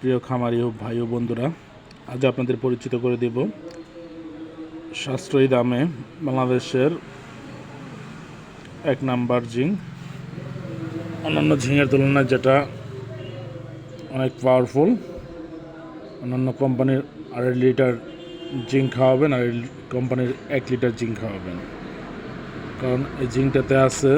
প্রিয় খামারি ও ভাই ও বন্ধুরা, আজ আপনাদের পরিচিত করে দেব সাশ্রয়ী দামে বাংলাদেশের এক নাম্বার জিঙ্ক অন্যান্য ঝিঙের তুলনায় যেটা অনেক পাওয়ারফুল অন্যান্য কোম্পানির আড়াই লিটার জিঙ্ক খাওয়াবেন আর কোম্পানির এক লিটার জিঙ্ক খাওয়াবেন। কারণ এই জিঙ্কটাতে আছে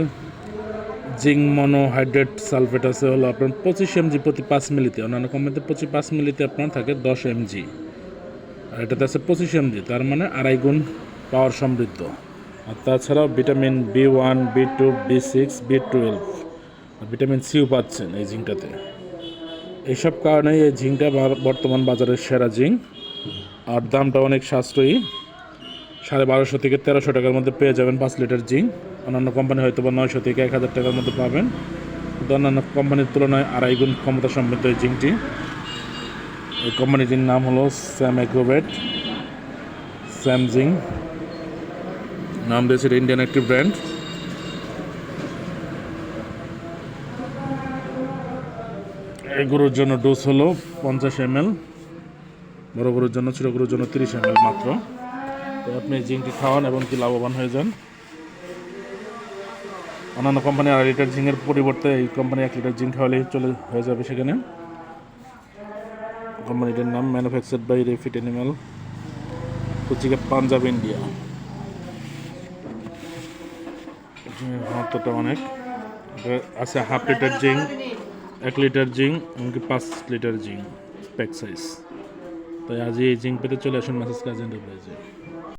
জিঙ্ক মনোহাইড্রেট সালফেট আছে হলো আপনার পঁচিশ এমজি প্রতি পাঁচ মিলিতে। অন্যান্য কোম্পানিতে পঁচিশ পাঁচ মিলিতে আপনার থাকে দশ এমজি। আর এটাতে আছে পঁচিশ এমজি, তার মানে আড়াই গুণ পাওয়ার সমৃদ্ধ। আর তাছাড়াও vitamin B one, B two, B six, B twelve আর ভিটামিন সিও পাচ্ছেন এই জিঙ্কটাতে। এইসব কারণেই এই জিঙ্কটা বর্তমান বাজারের সেরা জিঙ্ক। আর দামটা অনেক সাশ্রয়ী। সাড়ে বারোশো থেকে তেরোশো টাকার মধ্যে পেয়ে যাবেন পাঁচ লিটার জিঙ্ক। অন্যান্য কোম্পানি হয়তো বা নয়শো থেকে এক হাজার টাকার মধ্যে পাবেন। কিন্তু অন্যান্য কোম্পানির তুলনায় আড়াই গুণ ক্ষমতা সমৃদ্ধ এই জিঙ্কটি। এই কোম্পানিটির নাম হলো স্যাম অ্যাগ্রোভেট স্যামজিং নাম দিয়েছে ইন্ডিয়ান একটি ব্র্যান্ড এই গরুর জন্য ডোজ হলো পঞ্চাশ এম এল বড় গরুর জন্য, ছোটো গরুর জন্য তিরিশ এম মাত্র। তো আপনি জিঙ্কটি খাওয়ান এবং কি লাভবান হয়ে যান। অন্যান্য কোম্পানি আড়াই লিটার জিঙ্কের পরিবর্তে এই কোম্পানি এক লিটার জিঙ্ক খাওয়ালেই চলে, হয়ে যাবে সেখানে। কোম্পানিটির নাম ম্যানুফ্যাকচার বাই রেফিট অ্যানিমাল পত্রিকা পাঞ্জাব ইন্ডিয়া ঘনত্বটা অনেক। আছে হাফ লিটার জিঙ্ক এক লিটার জিঙ্ক এমনকি পাঁচ লিটার জিঙ্ক প্যাক সাইজ তাই আজ এই জিঙ্ক পেতে চলে আসুন মেসেজ কাজ